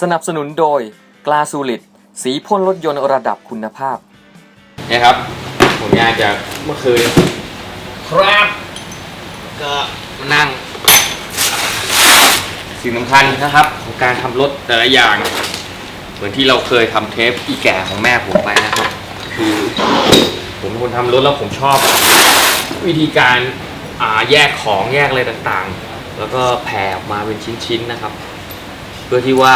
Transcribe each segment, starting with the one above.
สนับสนุนโดยกลาสูลิดสีพ่นรถยนต์ระดับคุณภาพ เนี่ยครับผลงานจากเมื่อคืนครับ ก็มานั่ง สิ่งสำคัญนะครับ ของการทำรถแต่ละอย่าง เหมือนที่เราเคยทำเทปอีแก่ของแม่ผมไปนะครับ คือ ผมเป็นคนทำรถแล้วผมชอบ วิธีการอ่าแยกของแยกอะไรต่างๆ แล้วก็แผ่ออกมาเป็นชิ้นๆนะครับ เพื่อที่ว่า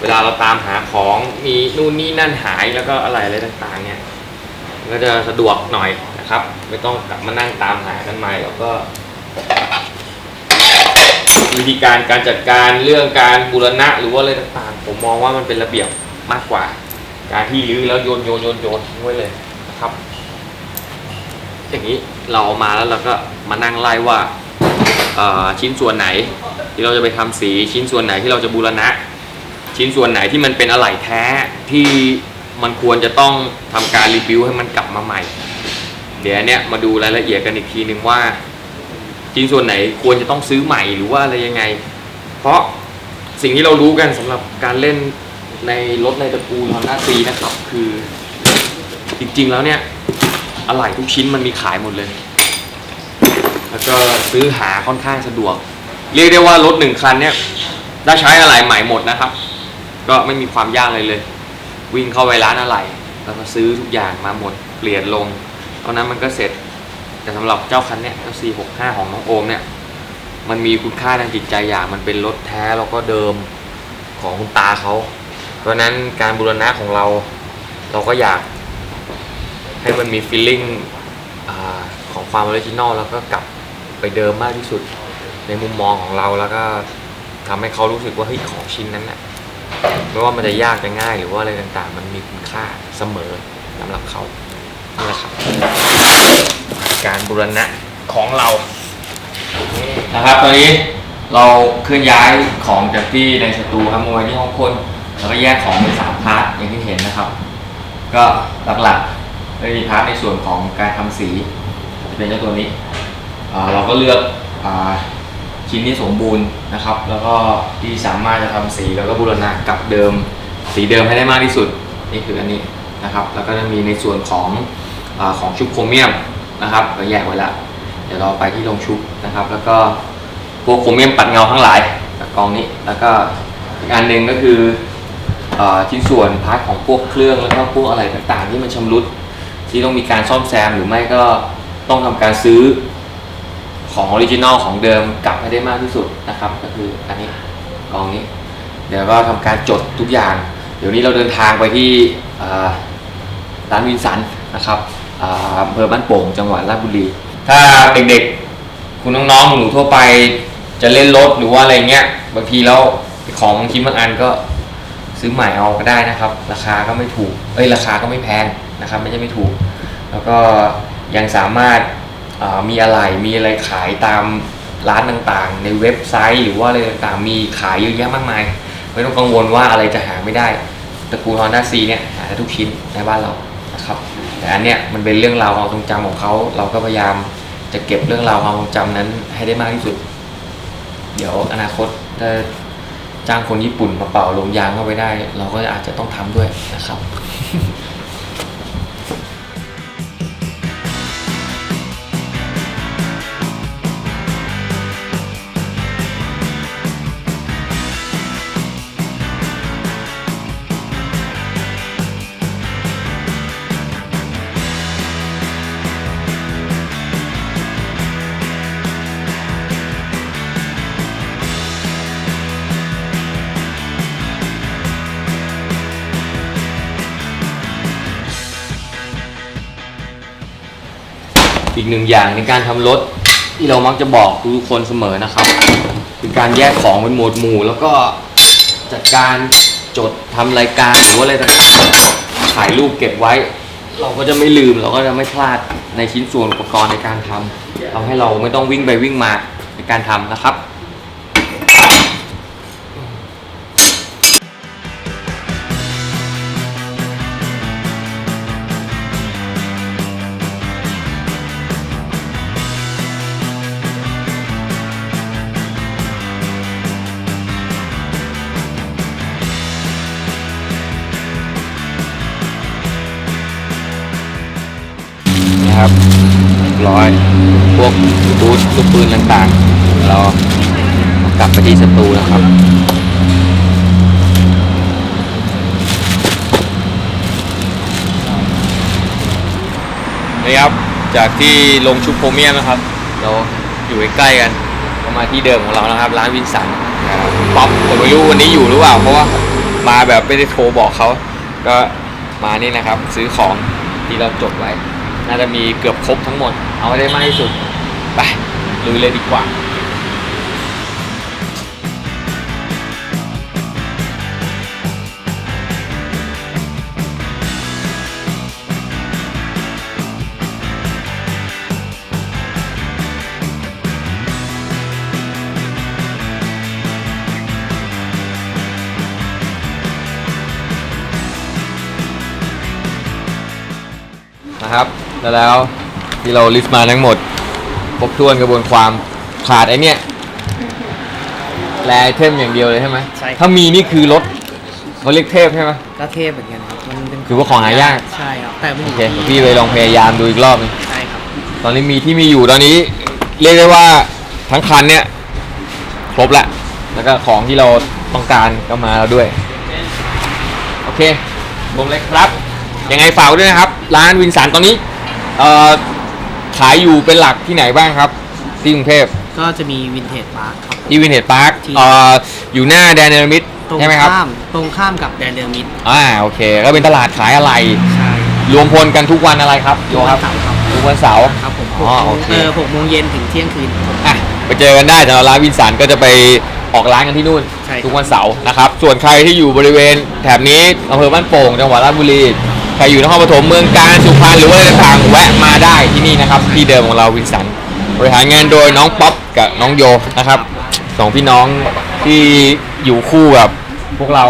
เวลาเราตามหาของมีนู่นนี่นั่นหายแล้วก็อะไรอะไรต่างๆ เนี่ยก็จะสะดวกหน่อยนะครับ ไม่ต้องกลับมานั่งตามหากันใหม่แล้วก็วิธีการการจัดการเรื่องการบูรณะหรือว่าอะไรต่างๆ ผมมองว่ามันเป็นระเบียบมากกว่า การที่รื้อแล้วโยนโยนโยนโยนทิ้งไว้เลยนะครับ อย่างนี้เราเอามาแล้วเราก็มานั่งไล่ว่าชิ้นส่วนไหนที่เราจะไปทำสีชิ้นส่วนไหนที่เราจะบูรณะ ชิ้นส่วนไหนที่มันเป็นอะไหล่แท้ที่มันควรจะต้องทำการรีวิวให้มันกลับมาใหม่ เดี๋ยวเนี้ยมาดูรายละเอียดกันอีกทีนึงว่าชิ้นส่วนไหนควรจะต้องซื้อใหม่หรือว่าอะไรยังไง เพราะสิ่งที่เรารู้กันสำหรับการเล่นในรถในตระกูล Honda C นะครับ คือ จริงๆแล้วเนี่ยอะไหล่ทุกชิ้นมันมีขายหมดเลย แล้วก็ซื้อหาค่อนข้างสะดวก เรียกได้ว่ารถหนึ่งคันเนี่ยได้ใช้อะไหล่ใหม่หมดนะครับ ก็ไม่มีความยากเลยเลย วิ่งเข้าไปร้านอะไหล่แล้วก็ซื้อทุกอย่างมาหมดเปลี่ยนลงเท่านั้นมันก็เสร็จ แต่สำหรับเจ้าคันเนี้ยเจ้า C65 ของน้องโอมเนี่ย มันมีคุณค่าทางจิตใจอย่างมันเป็นรถแท้แล้วก็เดิมของคุณตาเขา เพราะนั้นการบูรณะของเรา เราก็อยาก ให้มันมีฟีลลิ่งของความออริจินอลแล้วก็กลับไปเดิมมากที่สุดในมุมมองของเราแล้วก็ทำให้เขารู้สึกว่าเฮ้ยของชิ้นนั้นน่ะ ไม่ว่ามันจะยากจะง่ายหรือว่าอะไรต่างๆ มันมีคุณค่าเสมอสำหรับเขานี่แหละครับ การบูรณะของเรา นะครับ ตอนนี้เราเคลื่อนย้ายของจากที่ในสตูครับมาไว้ที่ห้องคนแล้วก็แยกของเป็นสามพาร์ทอย่างที่เห็นนะครับ ก็หลักๆจะมีพาร์ทในส่วนของการทำสีจะเป็นเจ้าตัวนี้เราก็เลือกอ ชิ้นที่สมบูรณ์นะครับ แล้วก็ที่สามารถจะทำสีแล้วก็บูรณะกับเดิม สีเดิมให้ได้มากที่สุดนี่คืออันนี้นะครับ แล้วก็จะมีในส่วนของอของชุบโครเมียมนะครับก็แยกไว้ละเดี๋ยวเราไปที่โรงชุบนะครับ แล้วก็พวกโครเมียมปัดเงาทั้งหลายกับกองนี้แล้วก็อีกอันหนึ่งก็คือออชิ้นส่วนพาร์ทของพวกเครื่องแล้วก็พวกอะไรต่างๆ ที่มันชำรุดที่ต้องมีการซ่อมแซมหรือไม่ก็ต้องทำการซื้อ ของออริจินอลของเดิมกลับให้ได้มากที่สุดนะครับ ก็คืออันนี้กองนี้ เดี๋ยวก็ทำการจดทุกอย่าง เดี๋ยวนี้เราเดินทางไปที่ร้านวินสันนะครับอำเภอบ้านโป่งจังหวัดราชบุรี ถ้าเด็กๆ คุณน้องๆหนูทั่วไปจะเล่นรถหรือว่าอะไรเงี้ยบางทีแล้วของบางชิ้นบางอันก็ซื้อใหม่เอาก็ได้นะครับ ราคาก็ไม่ถูก เอ้ยราคาก็ไม่แพงนะครับ ไม่ใช่ไม่ถูก แล้วก็ยังสามารถ มีอะไรมีอะไรขายตามร้านต่างๆ ในเว็บไซต์ หรือว่าอะไรต่างๆ มีขายเยอะแยะมากมาย ไม่ต้องกังวลว่าอะไรจะหาไม่ได้ตระกูล Honda C เนี่ยหาได้ทุกชิ้นในบ้านเรานะครับแต่อันเนี้ยมันเป็นเรื่องราวความทรงจำของเขาเราก็พยายามจะเก็บเรื่องราวความทรงจำนั้นให้ได้มากที่สุด เดี๋ยวอนาคตถ้าจ้างคนญี่ปุ่นมาเป่าลมยางเข้าไปได้ เราก็อาจจะต้องทำด้วยนะครับ อีกหนึ่งอย่างในการทำรถที่เรามักจะบอกทุกคนเสมอนะครับ คือการแยกของเป็นหมวดหมู่ แล้วก็จัดการจดทำรายการหรือว่าอะไรต่างๆถ่ายรูปเก็บไว้ เราก็จะไม่ลืมเราก็จะไม่พลาดในชิ้นส่วนอุปกรณ์ในการทำทำให้เราไม่ต้องวิ่งไปวิ่งมาในการทำนะครับ นะครับร้อย พวกบูทลูกปืนต่างๆ เรากลับไปที่สตูนะครับนี่ครับ จากที่ลงชุดโพเมียมนะครับ เราอยู่ใกล้ๆกันก็มาที่เดิมของเรานะครับ ร้านวินสันป๊อปแต่ไม่รู้วันนี้อยู่หรือเปล่า เพราะว่ามาแบบไม่ได้โทรบอกเขา ก็มานี่นะครับ ซื้อของที่เราจดไว้ น่าจะมีเกือบครบทั้งหมด เอาให้ได้มากที่สุด ไปลุยเลยดีกว่านะครับ แล้วแล้วที่เราลิสต์มาทั้งหมด ครบถ้วนกระบวนความขาดไอเนี้ยแรไอเทมอย่างเดียวเลยใช่ไหมใช่ครับ ถ้ามีนี่คือรถเขาเรียกเทพใช่ไหม ก็เทพเหมือนกันครับมันเป็นคือว่าของหายาก ใช่ครับ แต่มันอโอยู่เคที่พี่ไปลองพยายามดูอีกรอบนึงใช่ครับ ตอนนี้มีที่มีอยู่ตอนนี้ เรียกได้ว่าทั้งคันเนี่ย ครบละแล้วก็ของที่เราต้องการก็มาแล้วด้วย โอเคผมเลยครับ ยังไงฝากไว้ด้วยนะครับ ร้านวินสันตอนนี้ เอ่อขายอยู่เป็นหลักที่ไหนบ้างครับ ที่กรุงเทพก็จะมีวินเทจพาร์คครับ ที่วินเทจพาร์คที่ เอ่ออยู่หน้าแดนเนลมิดตรงใช่ไหมครับข้ามตรงข้ามกับแดนเดอร์มิดอ่าโอเคก็เป็นตลาดขายอะไร ใช่รวมพลกันทุกวันอะไรครับโยครับเสาร์ครับทุกวันเสาร์ ครับผมอ๋อโอเค เออหกโมงเย็นถึงเที่ยงคืนครับผมอะไปเจอกันได้สำหรับร้านวินสันก็จะไปออกร้านกันที่นู่น ใช่ครับทุกวันเสาร์นะครับ ส่วนใครที่อยู่บริเวณแถบนี้อำเภอบ้านโป่งจังหวัดราชบุรี ใครอยู่นครปฐมเมืองกาญสุพรรณหรือว่าอะไรต่างๆแวะมาได้ที่นี่นะครับ ที่เดิมของเราวินสันบริหารงานโดยน้องป๊อปกับน้องโยนะครับสองพี่น้องที่อยู่คู่กับพวกเรา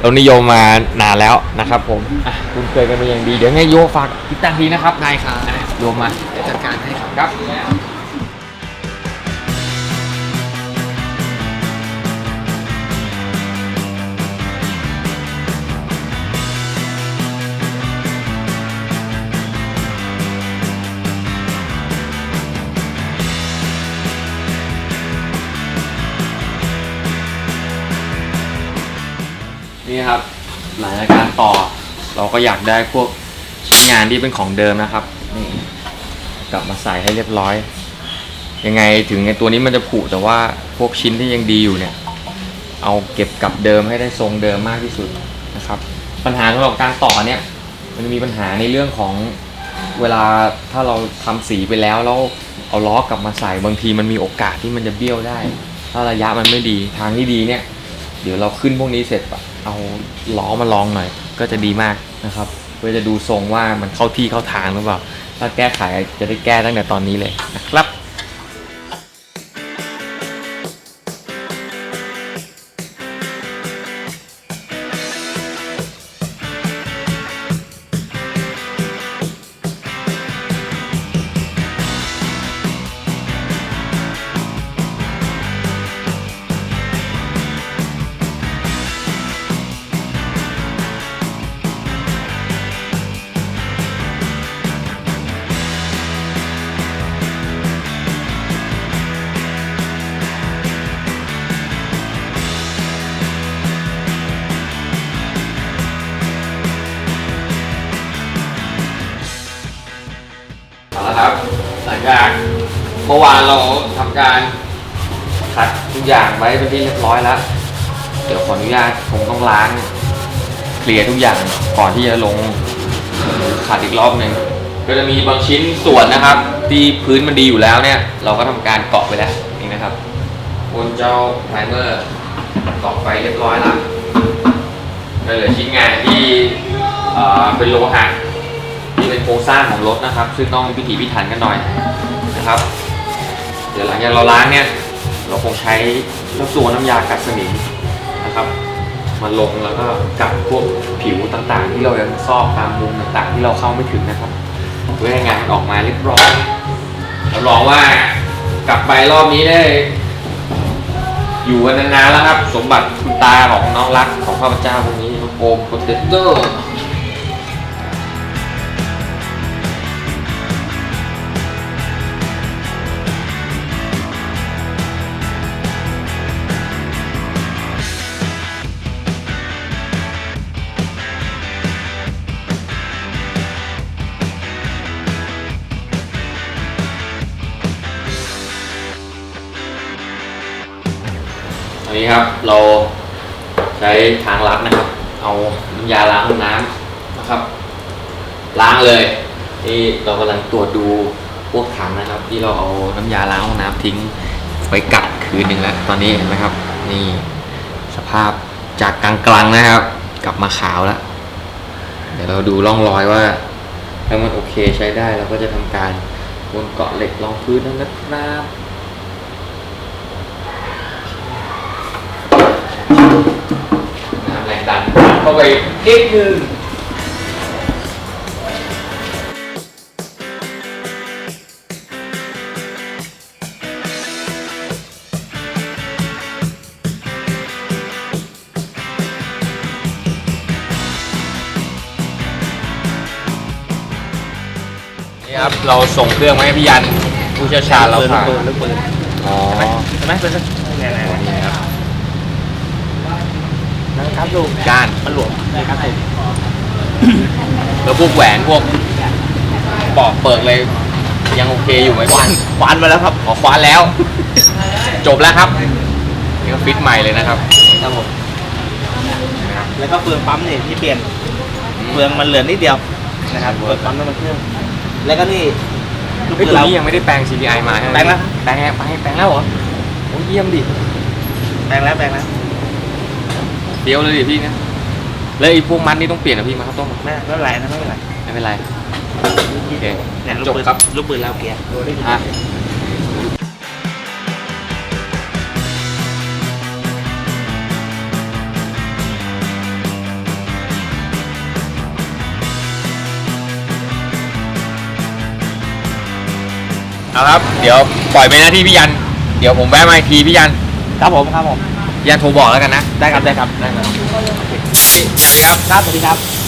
เรานิยมมานานแล้วนะครับ ผมอะคุณเคยกันเป็นอย่างดีเดี๋ยวให้โยฝากติดตั้งทีนะครับได้ครับโยมาเดี๋ยวจัดการให้ครับ ครับ ต่อ เราก็อยากได้พวกชิ้นงานที่เป็นของเดิมนะครับนี่กลับมาใส่ให้เรียบร้อย ยังไงถึงไอ้ตัวนี้มันจะผุแต่ว่าพวกชิ้นที่ยังดีอยู่เนี่ย เอาเก็บกลับเดิมให้ได้ทรงเดิมมากที่สุดนะครับ ปัญหาสำหรับการต่อเนี่ย มันมีปัญหาในเรื่องของเวลาถ้าเราทำสีไปแล้วแล้วเอาล้อกลับมาใส่บางทีมันมีโอกาสที่มันจะเบี้ยวได้ ถ้าระยะมันไม่ดีทางที่ดีเนี่ย เดี๋ยวเราขึ้นพวกนี้เสร็จปะ เอาล้อมาลองหน่อย ก็จะดีมากนะครับ เพื่อจะดูทรงว่ามันเข้าที่เข้าทางหรือเปล่า ถ้าแก้ไขจะได้แก้ตั้งแต่ตอนนี้เลยนะครับ จากเมื่อวานเราทำการขัดทุกอย่างไว้เป็นที่เรียบร้อยแล้ว เดี๋ยวขออนุญาตคงต้องล้างเคลียร์ทุกอย่างก่อนที่จะลงขัดอีกรอบหนึ่งก็จะมีบางชิ้นส่วนนะครับ ที่พื้นมันดีอยู่แล้วเนี่ย เราก็ทำการเกาะไปแล้วนี่นะครับบนเจ้าไพรเมอร์เกาะไปเรียบร้อยแล้วก็เหลือชิ้นงานที่เอ่อเป็นโลหะ รงสร้างของรถนะครับ ซึ่งต้องพิถีพิถันกันหน่อยนะครับ เดี๋ยวหลังจากเราล้างเนี่ย เราคงใช้เจ้าตัวน้ำยากัดสนิมนะครับมาลงแล้วก็กัดพวกผิวต่างๆ ที่เรายังซอกตามมุมต่างๆ ที่เราเข้าไม่ถึงนะครับเพื่อให้งานมันออกมาเรียบร้อยรับรองว่ากลับไปรอบนี้ได้ อยู่กันนานๆแล้วครับ สมบัติคุณตาของน้องรักของข้าพเจ้าคนนี้โอมโปรเตเตอร์ นี้ครับเราใช้ทางลัดนะครับ เอาน้ำยาล้างห้องน้ำนะครับ ล้างเลยนี่เรากำลังตรวจดูพวกถังนะครับ ที่เราเอาน้ำยาล้างห้องน้ำทิ้งไว้กัดคืนหนึ่งแล้วตอนนี้เห็นไหมครับ นี่สภาพจากกลางๆนะครับ กลับมาขาวแล้วเดี๋ยวเราดูร่องรอยว่าถ้ามันโอเคใช้ได้เราก็จะทำการบนเกาะเหล็กรองพื้นแล้วนะครับน้ำแรงดัน เข้าไปนิดนึงนี่ครับ เราส่งเครื่องมาให้พี่ยันผู้เชี่ยวชาญเราผ่านลูกปืนอ๋อ ใช่ไหมเป็นเนี่ยนี่ครับ นะครับลูกก้านมันหลวมนะครับผมแล้วพวกแหวนพวกปอกเปิกเลย ยังโอเคอยู่ไหมควันควันมาแล้วครับขอคว้านแล้ว จบแล้วครับนี่ก็ฟิตใหม่เลยนะครับครับผมแล้วก็เฟืองปั๊มเนี่ยที่เปลี่ยนเฟืองมันเหลือนิดเดียวนะครับเฟืองปั๊มน้ำมันเครื่องแล้วก็นี่ลูกเฮ้ยปืนตัวเรานี้ยังไม่ได้แปลง CPI มาใช่ไหมแปลงแล้วแปลงแล้วแปลงแปลงแล้วเหรอโอ้เยี่ยมดิแปลงแล้วแปลงแล้ว เดียวเลยดิพี่เนี่ยแล้วไอ้พวกมัดนี่ต้องเปลี่ยนนะพี่มาครับต้องไม่ไม่เป็นไรนะไม่เป็นไรไม่เป็นไร โอเคเนี่ยลูกจบปืนครับ ลูกปืนเราเกียร์อะเอาครับ เดี๋ยวปล่อยไปหน้าที่พี่ยัน เดี๋ยวผมแวะมาอีกทีพี่ยัน ครับผมครับผม พี่ยันโทรบอกแล้วกันนะ ได้ครับได้ครับได้ครับสวัสดีครับครับสวัสดีครับ